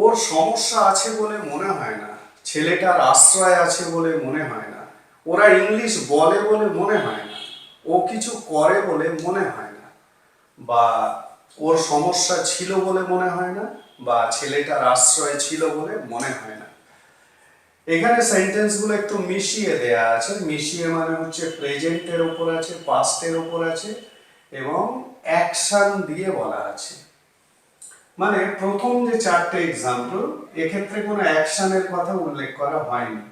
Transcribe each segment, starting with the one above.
ওর সমস্যা আছে বলে মনে হয় না, ছেলেটার আশ্রয় আছে বলে মনে হয় না, ওরা ইংলিশ বলে বলে মনে হয় না, ও কিছু করে বলে মনে হয় না, বা ওর সমস্যা ছিল বলে মনে হয় না, বা ছেলেটার আশ্রয় ছিল বলে মনে হয় না। এখানে সেন্টেন্সগুলো একটু মিশিয়ে দেয়া আছে, মিশিয়ে মানে হচ্ছে প্রেজেন্টের উপর আছে পাস্টের উপর আছে, এবং অ্যাকশন দিয়ে বলা আছে। মানে প্রথম যে চারটে এক্সাম্পল এক্ষেত্রে কোনো অ্যাকশনের কথা উল্লেখ করা হয়নি।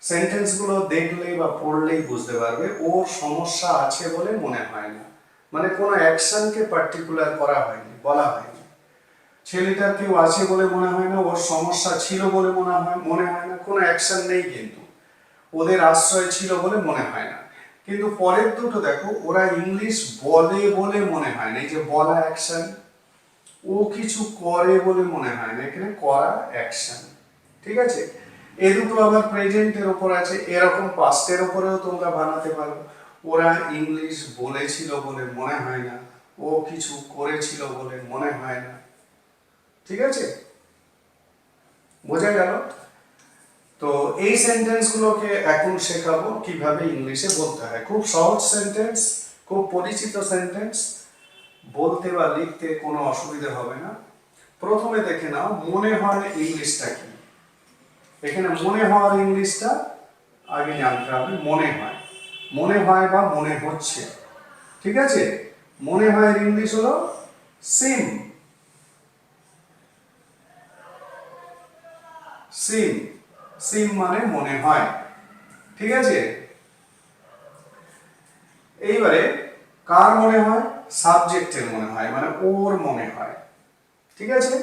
সেন্টেন্সগুলো দেখলেই বা পড়লেই বুঝতে পারবে, ওর সমস্যা আছে বলে মনে হয় না। মানে কোনো অ্যাকশনকে পার্টিকুলার করা হয়নি, বলা হয়নি। ছেলেটার কেউ আছে বলে মনে হয় না, ওর সমস্যা ছিল বলে মনে হয় মনে হয় না, কোনো অ্যাকশন নেই কিন্তু। ওদের আশ্রয় ছিল বলে মনে হয় না। কিন্তু পরের দুটো দেখো, ওরা ইংলিশ বলে বলে মনে হয় না, এই যে বলা অ্যাকশন ও কিছু করে বলে মনে হয় না। এখানে করা অ্যাকশন ঠিক আছে? এ দুটো আবার প্রেজেন্টের ওপর আছে, এরকম পাস্টের ওপরেও তোমরা বানাতে পারো। ওরা ইংলিশ বলেছিল বলে মনে হয় না, ও কিছু করেছিল বলে মনে হয় না, ঠিক আছে? বোঝা গেল? তো এই সেন্টেন্সগুলোকে এখন শেখাবো, কীভাবে ইংলিশে বলতে হয়। খুব সহজ সেন্টেন্স খুব পরিচিত সেন্টেন্স বলতে বা লিখতে কোনো অসুবিধা হবে না। প্রথমে দেখে নাও, মনে হয় ইংলিশটা কি? এখানে মনে হওয়ার ইংলিশটা আগে জানতে হবে, মনে হয়। মনে হয় বা মনে হচ্ছে। ঠিক আছে? মনে হয় ইংলিশ হলো সিম। সিম। সিম মানে মনে হয়। ঠিক আছে? এইবারে কার মনে হয়? সাবজেক্টের মনে হয় মানে ওর মনে হয়। ঠিক আছে?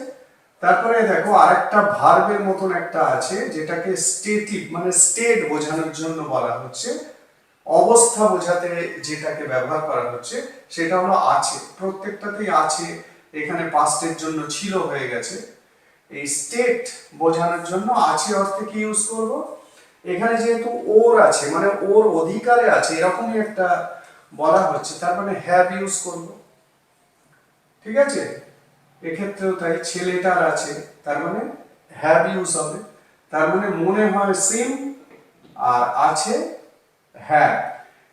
তারপরে দেখো, আরেকটা ভার্বের মতন একটা আছে, যেটাকে স্টেটিভ মানে স্টেট বোঝানোর জন্য বলা হচ্ছে। অবস্থা বোঝাতে যেটাকে ব্যবহার করা হচ্ছে, সেটা হলো আছে। প্রত্যেকটাতেই আছে, এখানে পাস্টের জন্য ছিল হয়ে গেছে। এই স্টেট বোঝানোর জন্য আছে অর্থে কি ইউজ করব? এখানে যেহেতু ওর আছে মানে ওর অধিকারে আছে, এরকমই একটা বলা হচ্ছে, তার মানে হ্যাভ ইউজ করব। ঠিক আছে? এক্ষেত্রেও তাই ছেলেটার আছে, তার মানে হ্যাভ ইউজ হবে। তার মানে মনে হয় সিম আর আছে হ্যাভ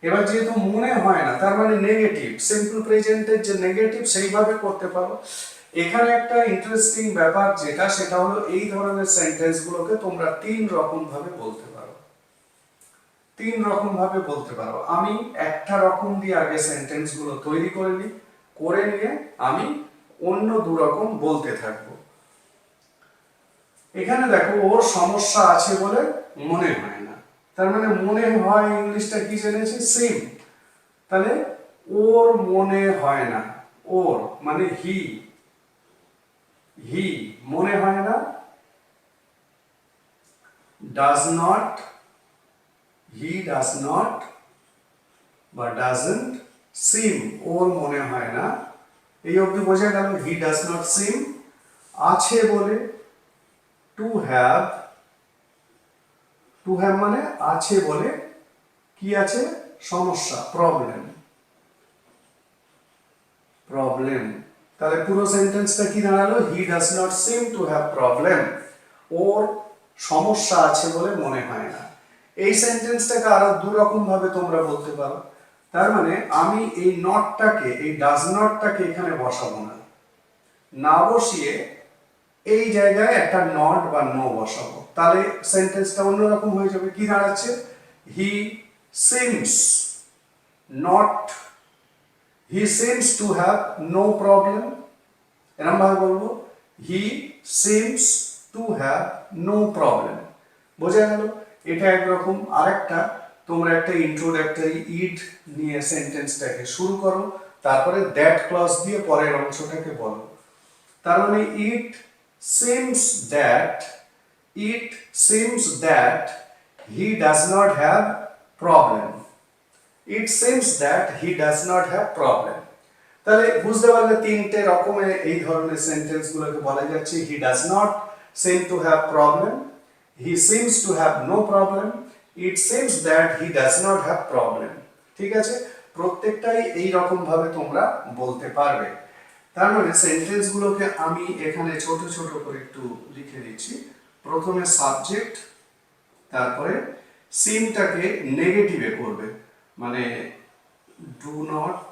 এবার যেহেতু মনে হয় না, তার মানে নেগেটিভ সিম্পল প্রেজেন্টের যে নেগেটিভ সেইভাবে করতে পারো। এখানে একটা ইন্টারেস্টিং ব্যাপার যেটা, সেটা হলো এই ধরনের সেন্টেন্সগুলোকে তোমরা তিন রকম ভাবে বলতে পারো। তিন রকম ভাবে বলতে পারো। আমি একটা রকম দিয়ে আগে সেন্টেন্সগুলো তৈরি করে নিই, করে নিয়ে আমি অন্য দু রকম বলতে থাকব। এখানে দেখো, ওর সমস্যা আছে বলে মনে হয় না। তার মানে মনে হয় ইংলিশটা কি জেনেছি? সেম তাহলে ওর মনে হয় না। ওর মানে হি হি মনে হয় না। Does not he does not বা ডাজন্ট সিম ওর মনে হয় না। এই অবধি বোঝা গেল হি ডাজ নট সিম আছে বলে। টু হ্যাভ টু হ্যাভ মানে আছে বলে। কি আছে? সমস্যা প্রবলেম প্রবলেম তাহলে পুরো সেন্টেন্সটা কি দাঁড়াল? He does not seem to have problem ওর সমস্যা আছে বলে মনে হয় না। এই সেন্টেন্সটাকে আরও দু রকম ভাবে তোমরা বলতে পারো। তার মানে আমি এই নটটাকে এই ডাজ নটটাকে এখানে বসাবো না। না বসিয়ে এই জায়গায় একটা নট বা নো বসাবো। তাহলে সেন্টেন্সটা অন্যরকম হয়ে যাবে। কি দাঁড়াচ্ছে? He seems not he seems to have no problem এরকম ভাবে বলব he seems to have no problem বোঝা গেল? এটা একরকম। আরেকটা, তোমরা একটা ইন্ট্রোডাক্টরি ইট নিয়ে সেন্টেন্সটাকে শুরু করো, তারপরে দ্যাট ক্লজ দিয়ে পরের অংশটাকে বলো। তার মানে it seems that it seems that he does not have problem it seems that he does not have problem তাহলে বুঝতে পারলে তিনটে রকমের এই ধরনের সেন্টেন্সগুলোকে বলা যাচ্ছে। He does not seem to have problem he seems to have no problem it seems that he does not have problem ঠিক আছে? প্রত্যেকটাই এই রকম ভাবে তোমরা বলতে পারবে। তার মানে সেন্টেন্সগুলোকে আমি এখানে ছোট ছোট করে একটু লিখে দিচ্ছি। প্রথমে সাবজেক্ট তারপরে সিমটাকে নেগেটিভে করবে। মানে ডু নট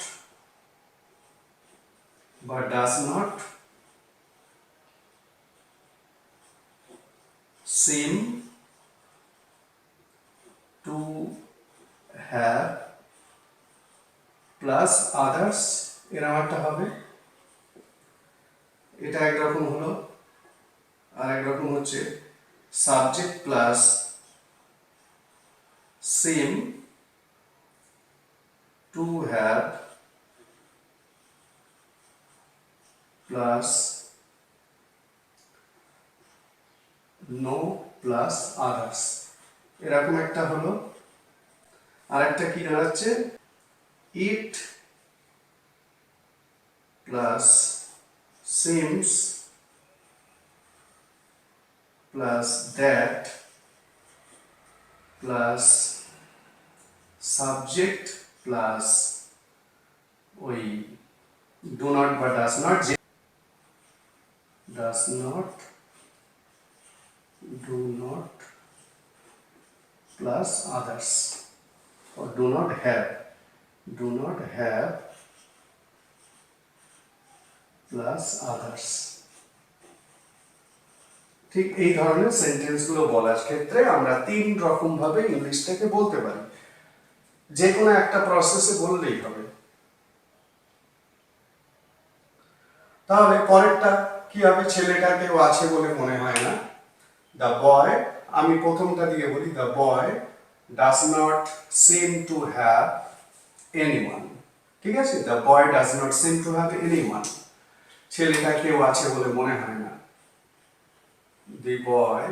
বা does not seem to have plus others এরকম একটা হবে। এটা একরকম হলো, আর একরকম হচ্ছে subject plus seem to have plus no plus others এরকম একটা হলো আর একটা কি দাঁড়াচ্ছে it plus seems plus that plus subject plus ওই do not বা not যে does not do not plus others, or do not have, do not have plus others ঠিক এই ধরনের সেন্টেন্সগুলো বলার ক্ষেত্রে আমরা তিন রকম ভাবে ইংলিশটাকে বলতে পারি। যে কোনো একটা প্রসেসে বললেই হবে। তাহলে পরেরটা কি হবে? ছেলেটা কেউ আছে বলে মনে হয় না। দ্য বয় আমি প্রথমটা দিয়ে বলি the boy does not seem to have anyone ঠিক আছে? The boy does not seem to have anyone ছেলেটা কেউ আছে বলে মনে হয় না। The boy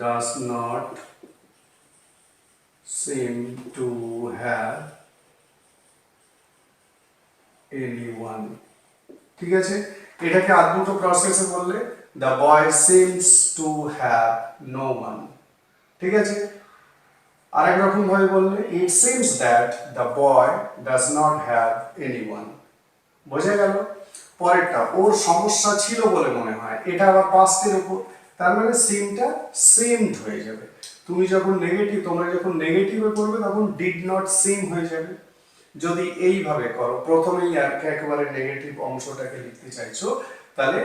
does not seem to have any one ঠিক আছে? এটাকে দুটো প্রসেসে বললে the boy seems to have no one ঠিক আছে? আরেক রকম ভাবে বললে it seems that the boy does not have any one বোঝা গেল? পরেরটা, ওর সমস্যা ছিল বলে মনে হয়। এটা আবার পাস্টের উপর। তার মানে সিমটা সেমড হয়ে যাবে। তুমি যখন নেগেটিভ তোমরা যখন নেগেটিভে পড়বে, তখন ডিড নট সিম হয়ে যাবে। যদি এইভাবে করো, প্রথমেই একেবারে নেগেটিভ অংশটাকে লিখতে চাইছো, তাহলে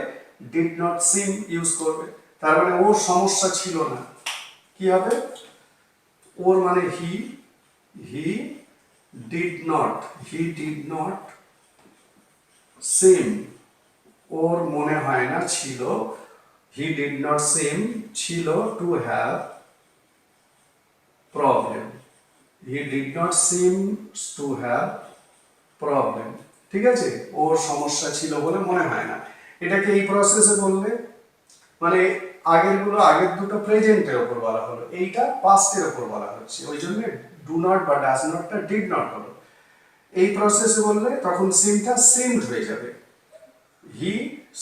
ডিড নট সিম ইউজ করবে। তার মানে ওর সমস্যা ছিল না। কি হবে? ওর মানে he he did not he did not seem ওর মনে হয় না ছিল হি ডিড নট সেম ছিল to have problem he did not seem to have problem ঠিক আছে? ওর সমস্যা ছিল বলে মনে হয় না। এটাকে এই প্রসেসে বললে মানে আগেরগুলো আগের দুটো প্রেজেন্টের উপর বলা হলো। এইটা পাস্টের উপর বলা হচ্ছে। ওই জন্য ডু নট বা ডাজ নটটা ডিড নট হলো। এই প্রসেসে বললে তখন সিমটা সিমড হয়ে যাবে। He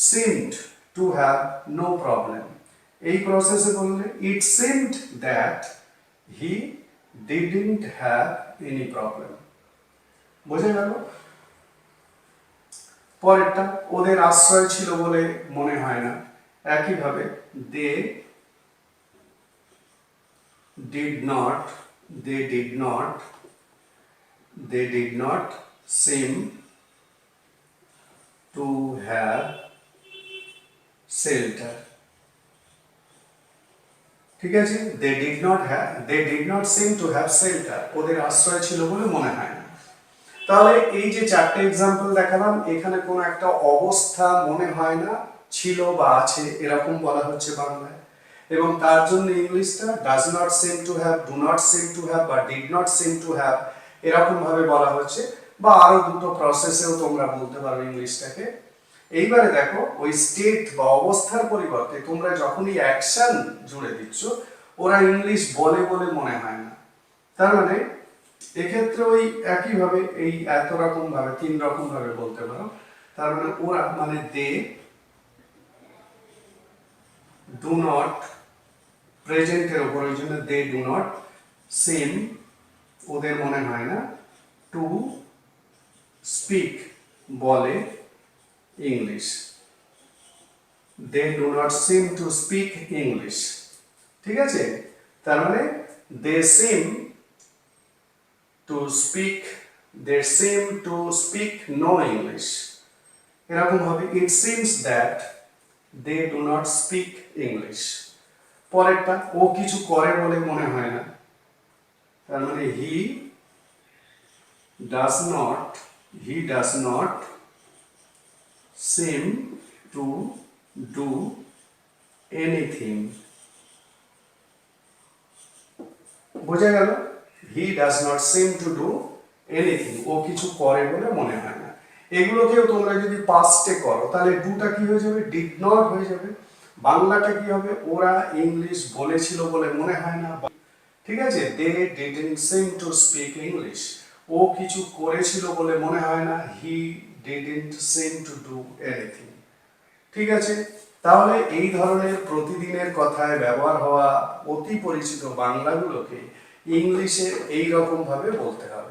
seemed to have no problem এই প্রসেসে বললে it seemed that he didn't have any problem বোঝা গেল? পরেরটা, ওদের আশ্রয় ছিল বলে মনে হয় না। একইভাবে they did not they did not they did not seem to have shelter. ঠিক আছে? They did not have they did not seem to have shelter ওদের আশ্রয় ছিল বলে মনে হয় না। তাহলে এই যে চারটে এক্সাম্পল দেখালাম, এখানে কোনো একটা অবস্থা মনে হয় না, ছিল বা আছে, এরকম বলা হচ্ছে বাংলায়। এবং তার জন্য ইংলিশটা does not seem to have do not seem to have বা did not seem to have এরকম ভাবে বলা হচ্ছে। বা আরও দুটো প্রসেসেও তোমরা বলতে পারো ইংলিশটাকে। এইবারে দেখো, ওই স্টেট বা অবস্থার পরিবর্তে তোমরা যখনই অ্যাকশন জুড়ে দিচ্ছ, ওরা ইংলিশ বলে বলে মনে হয় না। তার মানে এক্ষেত্রে ওই একইভাবে এই এত রকম ভাবে তিন রকম ভাবে বলতে পারো। তার মানে ওরা মানে দে ডু নট প্রেজেন্টের উপর, ওই জন্য দে ডু নট সেম ওদের মনে হয় না। টু স্পিক বলে English they do not seem to speak English ঠিক আছে? তার মানে they seem to speak they seem to speak no English এরকম হবে it seems that they do not speak English পরেরটা, ও কিছু করে বলে মনে হয় না। তার মানে he does not he does not seem to do anything বোঝা গেল? He does not seem to do anything ও কিছু করে বলে মনে হয় না। এগুলোকেও তোমরা যদি পাস্টে করো, তাহলে ডুটা কি হয়ে যাবে? ডিড নট হয়ে যাবে। বাংলাটা কি হবে? ওরা ইংলিশ বলেছিল বলে মনে হয় না। ঠিক আছে? They didn't seem to speak English ও কিছু করেছিল বলে মনে হয় না। He didn't seem to do anything. ঠিক আছে? তাহলে এই ধরনের প্রতিদিনের কথায় ব্যবহার হওয়া অতি পরিচিত বাংলাগুলোকে ইংলিশে এই রকম ভাবে বলতে হবে।